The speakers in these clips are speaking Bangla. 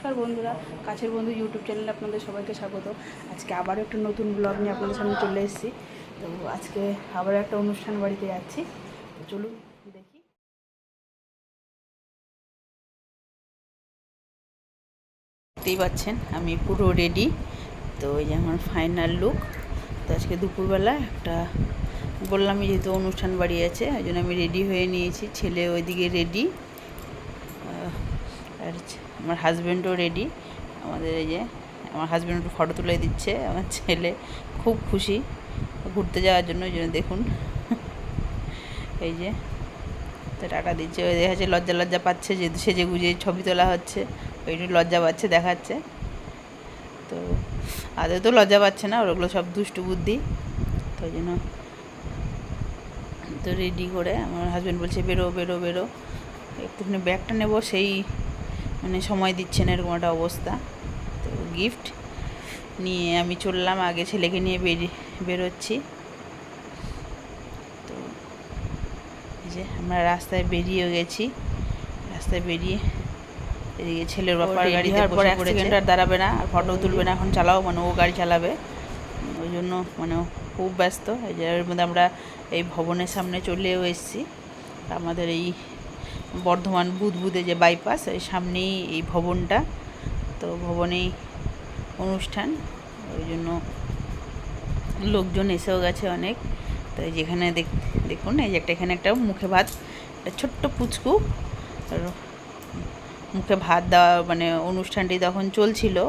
নমস্কার বন্ধুরা, কাছের বন্ধু ইউটিউব চ্যানেলে আপনাদের সবাইকে স্বাগত। আজকে আবারও একটা নতুন ব্লগ নিয়ে আপনাদের সামনে চলে এসেছি। তো আজকে আবারও একটা অনুষ্ঠান বাড়িতে যাচ্ছি। চলুন দেখি। দেখতেই পাচ্ছেন, আমি পুরো রেডি তো এই যে আমার ফাইনাল লুক তো আজকে দুপুরবেলা একটা বললামই যেহেতু অনুষ্ঠান বাড়ি আছে ওই জন্য আমি রেডি হয়ে নিয়েছি। ছেলে ওইদিকে রেডি আর আমার হাজব্যান্ডও রেডি আমাদের এই যে, আমার হাজব্যান্ড একটু ফটো তুলে দিচ্ছে, আমার ছেলে খুব খুশি ঘুরতে যাওয়ার জন্য ওই জন্য দেখুন। এই যে, তো টাকা দিচ্ছে, ওই দেখাচ্ছে, লজ্জা লজ্জা পাচ্ছে যেহেতু সেজে গুজে ছবি তোলা হচ্ছে, ওই একটু লজ্জা পাচ্ছে, দেখাচ্ছে। তো আদৌ তো লজ্জা পাচ্ছে না, ওগুলো সব দুষ্টু বুদ্ধি, তো ওই জন্য তো রেডি করে, আমার হাজব্যান্ড বলছে, বেরো বেরো বেরো। একটুখানি ব্যাগটা নেব, সেই মানে সময় দিচ্ছে না এরকম একটা অবস্থা। তো গিফট নিয়ে আমি চললাম আগে ছেলেকে নিয়ে বেরিয়ে বেরোচ্ছি। তো এই যে আমরা রাস্তায় বেরিয়ে গেছি। রাস্তায় বেরিয়ে এদিকে ছেলের বাপার ready গাড়িতে হওয়ার পরে এক অ্যাক্সিডেন্ট আর দাঁড়াবে না আর ফটো তুলবে না এখন চালাও মানে ও গাড়ি চালাবে। ওই জন্য মানে খুব ব্যস্ত। এই যে এর মধ্যে আমরা এই ভবনের সামনে চলেও এসেছি। আমাদের এই বর্ধমান বুধবুধে যে বাইপাস ওই সামনেই এই ভবনটা। তো ভবনেই অনুষ্ঠান, ওই জন্য লোকজন এসেও গেছে অনেক। তো যেখানে দেখ- দেখুন, এই যে একটা এখানে একটা মুখে ভাত, একটা ছোট্ট পুচকু। মুখে ভাত দেওয়া মানে অনুষ্ঠানটি তখন চলছিল।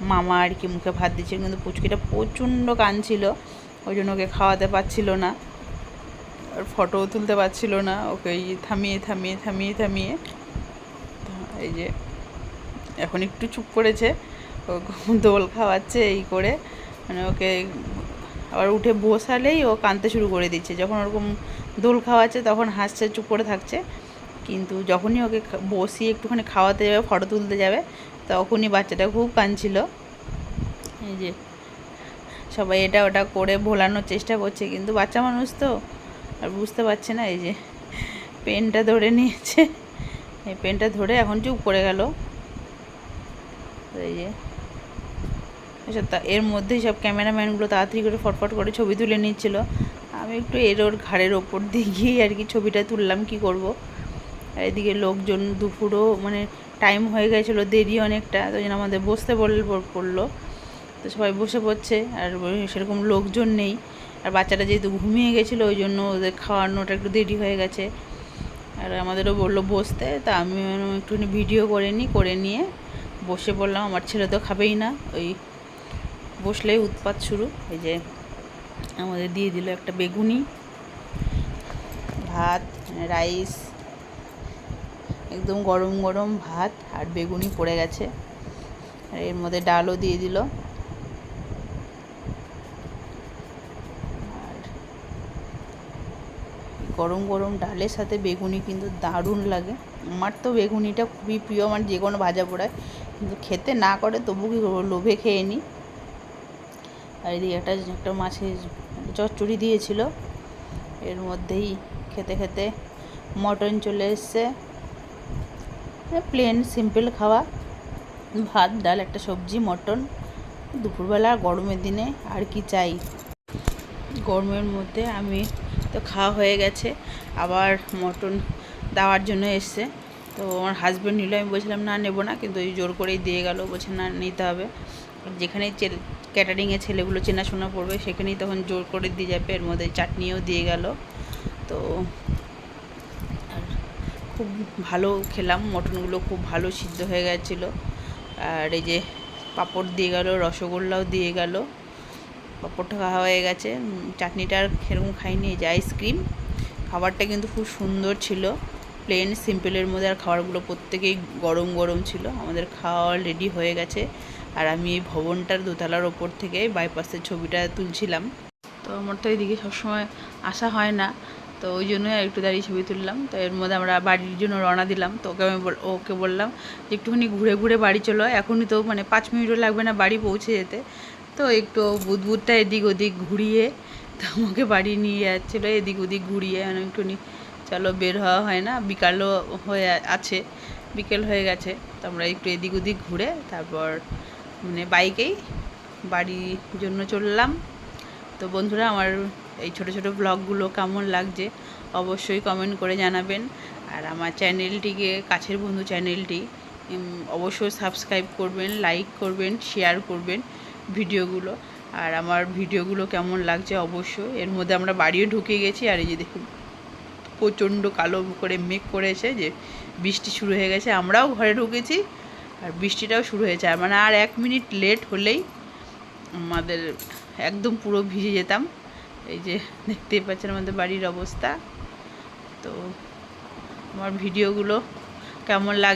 মামা আর কি মুখে ভাত দিচ্ছিল, কিন্তু পুচকিটা প্রচণ্ড কাঁদছিল। ওই জন্য ওকে খাওয়াতে পারছিল না। আর ফটোও তুলতে পারছিল না। ওকে এই থামিয়ে থামিয়ে থামিয়ে থামিয়ে। এই যে এখন একটু চুপ করেছে। ও দোল খাওয়াচ্ছে এই করে। মানে ওকে আবার উঠে বসালেই ও কাঁদতে শুরু করে দিচ্ছে। যখন ওরকম দোল খাওয়াচ্ছে তখন হাসছে, চুপ করে থাকছে। কিন্তু যখনই ওকে বসিয়ে একটুখানি খাওয়াতে যাবে ফটো তুলতে যাবে, তখনই বাচ্চাটা খুব কাঁদছিল। এই যে সবাই এটা ওটা করে ভোলানোর চেষ্টা করছে। কিন্তু বাচ্চা মানুষ তো আর বুঝতে পারছে না, এই যে পেনটা ধরে নিয়েছে। এই পেনটা ধরে এখন চুপ করে গেল। এই যে। এসব তা এর মধ্যেই সব ক্যামেরাম্যানগুলো তাড়াতাড়ি করে ফটফট করে ছবি তুলে নিচ্ছিল। আমি একটু এর ওর ঘাড়ের ওপর দিয়ে গিয়েই আর কি ছবিটা তুললাম, কি করব? আর এদিকে লোকজন দুপুরও মানে টাইম হয়ে গেছিল দেরি অনেকটা, তো জন্য আমাদের বসতে বল পড়ল তো সবাই বসে পড়ছে, আর সেরকম লোকজন নেই। আর বাচ্চাটা যেহেতু ঘুমিয়ে গেছিল, ওই জন্য ওদের খাওয়ানোটা একটু দেরি হয়ে গেছে। আর আমাদেরও বলল বসতে, তা আমি একটুখানি ভিডিও করে নিই, করে নিয়ে বসে পড়লাম আমার ছেলে তো খাবেই না। ওই বসলেই উৎপাত শুরু। এই যে আমাদের দিয়ে দিল একটা বেগুনি, ভাত, রাইস, একদম গরম গরম ভাত আর বেগুনি পড়ে গেছে। আর এর মধ্যে ডালও দিয়ে দিল আর গরম গরম ডালের সাথে বেগুনি কিন্তু দারুণ লাগে। আমার তো বেগুনিটা খুবই প্রিয়, আমার যে কোনো ভাজা পোড়ায়। কিন্তু খেতে না করে তবু কি লোভে খেয়ে নিই। আর এদিকে একটা একটা মাছের চচ্চড়ি দিয়েছিল। এর মধ্যেই খেতে খেতে মটন চলে এসছে। প্লেন সিম্পল খাওয়া। ভাত, ডাল, একটা সবজি, মটন। দুপুরবেলা গরমের দিনে আর কি চাই? গরমের মধ্যে আমি তো খাওয়া হয়ে গেছে। আবার মটন দেওয়ার জন্য এসছে। তো আমার হাজব্যান্ড নিল, আমি বলছিলাম, না, নেব না। কিন্তু ওই জোর করেই দিয়ে গেল, বলছে, না, নিতে হবে। যেখানে ক্যাটারিংয়ে ছেলেগুলো চেনাশোনা পড়বে সেখানেই তখন জোর করে দিয়ে যাবে। এর মধ্যে চাটনিও দিয়ে গেল। তো আর খুব ভালো খেলাম। মটনগুলো খুব ভালো সিদ্ধ হয়ে গেছিল। আর এই যে পাঁপড় দিয়ে গেল, রসগোল্লাও দিয়ে গেল। পাঁপড়টা খাওয়া হয়ে গেছে। চাটনিটা আর সেরকম খাইনি যে আইসক্রিম খাবারটা কিন্তু খুব সুন্দর ছিল। প্লেন সিম্পলের মধ্যে আর খাবারগুলো প্রত্যেকেই গরম গরম ছিল। আমাদের খাওয়া রেডি হয়ে গেছে। আর আমি এই ভবনটার দোতলার ওপর থেকে বাইপাসের ছবিটা তুলছিলাম। তো আমার তো এইদিকে সবসময় আসা হয় না। তো ওই জন্যই একটু দাঁড়িয়ে ছবি তুললাম। তো এর মধ্যে আমরা বাড়ির জন্য রওনা দিলাম। তো ওকে আমি ওকে বললাম যে, একটুখানি ঘুরে ঘুরে বাড়ি চলো। এখনই তো মানে পাঁচ মিনিটও লাগবে না বাড়ি পৌঁছে যেতে। তো একটু বুদবুদটা এদিক ওদিক ঘুরিয়ে তো আমাকে বাড়ি নিয়ে যাচ্ছিল, এদিক ওদিক ঘুরিয়ে মানে চলো বের হওয়া হয় না, বিকালও হয়ে আছে, বিকেল হয়ে গেছে, তো আমরা একটু এদিক ওদিক ঘুরে তারপর মানে বাইকেই বাড়ির জন্য চললাম। তো বন্ধুরা আমার এই ছোট ছোট ব্লগগুলো কেমন লাগছে অবশ্যই কমেন্ট করে জানাবেন। আর আমার চ্যানেলটিকে কাছের বন্ধু চ্যানেলটি অবশ্যই সাবস্ক্রাইব করবেন লাইক করবেন শেয়ার করবেন। ভিডিওগুলো। আর আমার ভিডিওগুলো কেমন লাগছে অবশ্যই। এর মধ্যে আমরা বাড়িও ঢুকে গেছি, আর এই যে দেখুন, প্রচণ্ড কালো করে মেঘ করেছে যে বৃষ্টি শুরু হয়ে গেছে। আমরাও ঘরে ঢুকেছি, আর বৃষ্টিটাও শুরু হয়েছে। আর মানে আর এক মিনিট লেট হলেই আমাদের একদম পুরো ভিজে যেতাম। এই যে দেখতেই পাচ্ছেন আমাদের বাড়ির অবস্থা। তো আমার ভিডিওগুলো কেমন লাগ